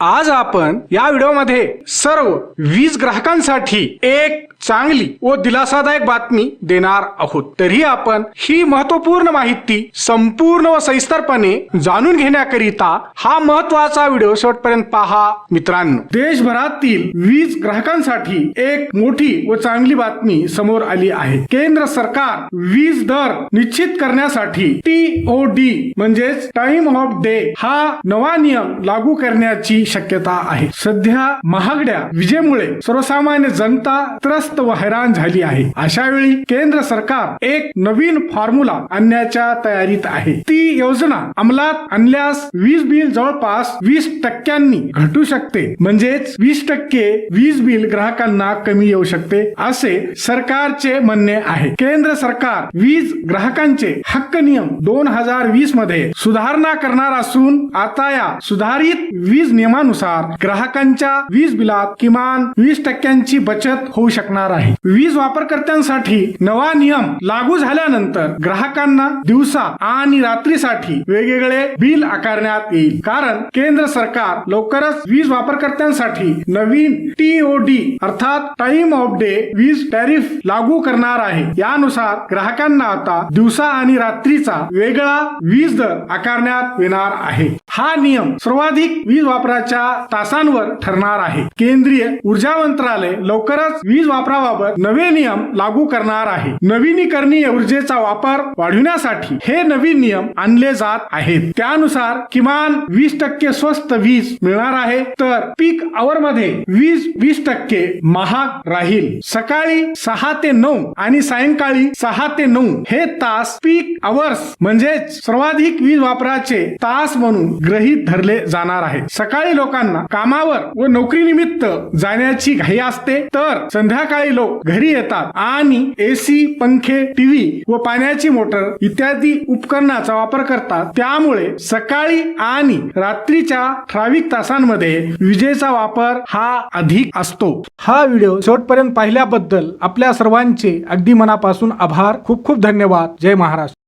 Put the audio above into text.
आज आपण या व्हिडिओमध्ये सर्व वीज ग्राहकांसाठी एक चांगली व दिलासादायक बातमी देणार आहोत. तरी आपण ही महत्त्वपूर्ण माहिती संपूर्ण व सविस्तरपणे जाणून घेण्याकरिता हा महत्त्वाचा व्हिडिओ शेवटपर्यंत पहा मित्रांनो. देशभरातील वीज ग्राहकांसाठी एक मोठी व चांगली बातमी समोर आली आहे. केंद्र सरकार वीज दर निश्चित करण्यासाठी टी ओ डी म्हणजेच टाइम ऑफ डे हा नवा नियम लागू करण्याची शक्यता आहे. सध्या महागड्या विजेमुळे सर्वसामान्य जनता त्रस्त व हैराण झाली आहे. अशा वेळी केंद्र सरकार एक नवीन फॉर्म्युला आणण्याच्या तयारीत आहे. ती योजना अंमलात आणल्यास वीज बिल जवळपास वीस टक्क्यांनी घटू शकते. म्हणजेच वीस टक्के वीज बिल ग्राहकांना कमी येऊ शकते असे सरकारचे म्हणणे आहे. केंद्र सरकार वीज ग्राहकांचे हक्क नियम दोन हजार वीसमध्ये सुधारणा करणार असून आता या सुधारित वीज नियमानुसार ग्राहकांच्या वीज बिलात किमान वीस टक्क्यांची बचत होऊ शकणार आहे. वीज वापरकर्त्यांसाठी नवा नियम लागू झाल्यानंतर ग्राहकांना दिवसा आणि रात्रीसाठी वेगवेगळे बिल आकारण्यात येईल. कारण केंद्र सरकार लवकरच वीज वापरकर्त्यांसाठी नवीन टीओडी अर्थात टाइम ऑफ डे वीज टॅरिफ लागू करणार आहे. यानुसार ग्राहकांना आता दिवसा आणि रात्रीचा वेगळा वीज दर आकारण्यात येणार आहे. हा नियम सर्वाधिक वीज वापराच्या तासांवर ठरणार आहे. केंद्रीय ऊर्जा मंत्रालय लवकरच वीज वापराबाबत नवे नियम लागू करणार आहे. नवीनीकरणीय ऊर्जेचा वापर वाढविण्यासाठी हे नवीन नियम आणले जात आहेत. त्यानुसार किमान वीस टक्के स्वस्त वीज मिळणार आहे तर पीक आवर मध्ये वीज वीस टक्के महाग राहील. सकाळी सहा ते नऊ आणि सायंकाळी सहा ते नऊ हे तास पीक आवर्स म्हणजेच सर्वाधिक वीज वापराचे तास म्हणून गृहीत धरले जाणार आहे. सकाळी लोकांना कामावर व नोकरीनिमित्त जाण्याची घाई असते. तर संध्याकाळी लोक घरी येतात आणि एसी पंखे टीव्ही व पाण्याची मोटर इत्यादी उपकरणाचा वापर करतात. त्यामुळे सकाळी आणि रात्रीच्या ठराविक तासांमध्ये विजेचा वापर हा अधिक असतो. हा व्हिडिओ शेवटपर्यंत पाहिल्याबद्दल आपल्या सर्वांचे अगदी मनापासून आभार. खूप खूप धन्यवाद. जय महाराष्ट्र.